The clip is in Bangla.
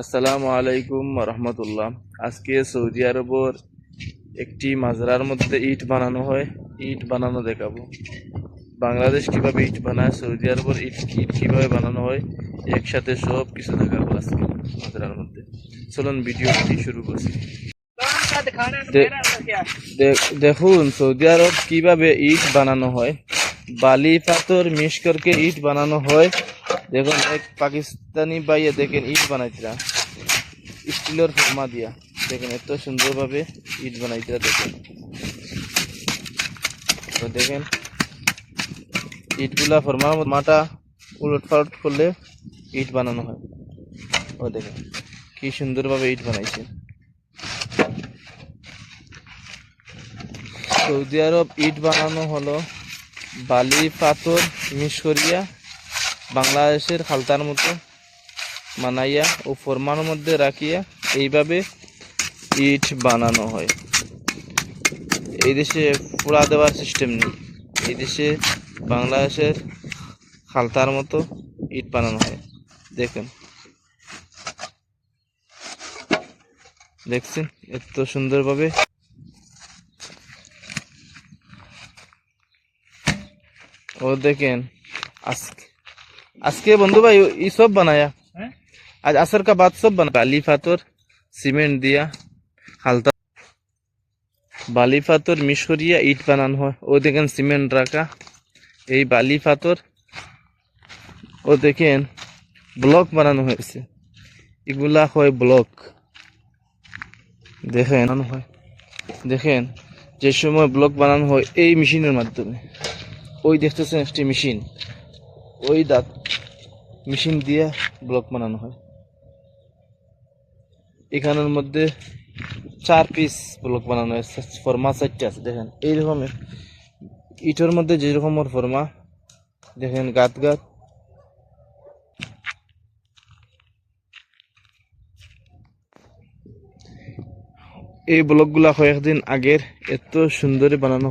আসসালামু আলাইকুম রহমতুল্লাহ আজকে সৌদি আরবের একটি মাজরার মধ্যে ইট বানানো হয়। ইট বানানো দেখাবো। বাংলাদেশ কীভাবে ইট বানায়, সৌদি আরবের ইট ইট কীভাবে বানানো হয়, একসাথে সব কিছু দেখাবো আজকে মাজরার মধ্যে। চলুন ভিডিওটি শুরু করছি। দেখুন, সৌদি আরব কীভাবে ইট বানানো হয়। বালি, পাথর মিশ করকে ইট বানানো হয়। দেখুন, এক পাকিস্তানি ভাইয়া দেখেন, ইট বানাইতরা। স্টিলের ফর্মা দিয়া। দেখেন, এত সুন্দরভাবে ইট বানাইতরা দেখেন। তো দেখেন, ইটগুলা ফর্মার মাটা উলট পালট করলে ইট বানানো হয়। ও দেখেন, কি সুন্দরভাবে ইট বানাইছে সৌদি আরব ইট বানানো হলো বালি, পাথর মিশ করিয়া বাংলাদেশের খালতার মতো মানাইয়া ও ফরমার মধ্যে রাখিয়া এইভাবে ইট বানানো হয়। এই দেশে পোড়া দেওয়ার সিস্টেম নেই। এই দেশে বাংলাদেশের খালতার মতো ইট বানানো হয়। দেখেন। দেখছেন? এত সুন্দরভাবে ও দেখেন, আজকে আজকে বন্ধু ভাই ই সব বানায়া। হ্যাঁ? আজ আসর কা বাদ সব বানা বালি ফাতর সিমেন্ট দিয়া হালতা। বালি ফাতর মিশরিয়া ইট বানানো হয়। ও দেখেন সিমেন্ট রাখা। এই বালি ফাতর ও দেখেন ব্লক বানানো হয়েছে। এগুলা হয় ব্লক। দেখেন হয়। দেখেন যে সময় ব্লক বানানো হয় এই মেশিনের মাধ্যমে। ওই দেখতেছেন একটি মেশিন। ওই দাঁত মেশিন দিয়ে ব্লক বানানো হয়। এখানের মধ্যে চার পিস ব্লক বানানো হয়েছে ফর্মা চারটে আছে, দেখেন। এইরকম ইটের মধ্যে যেরকম ওর ফর্মা দেখেন গাত গাত। এই ব্লকগুলা কয়েকদিন আগের এত সুন্দরী বানানো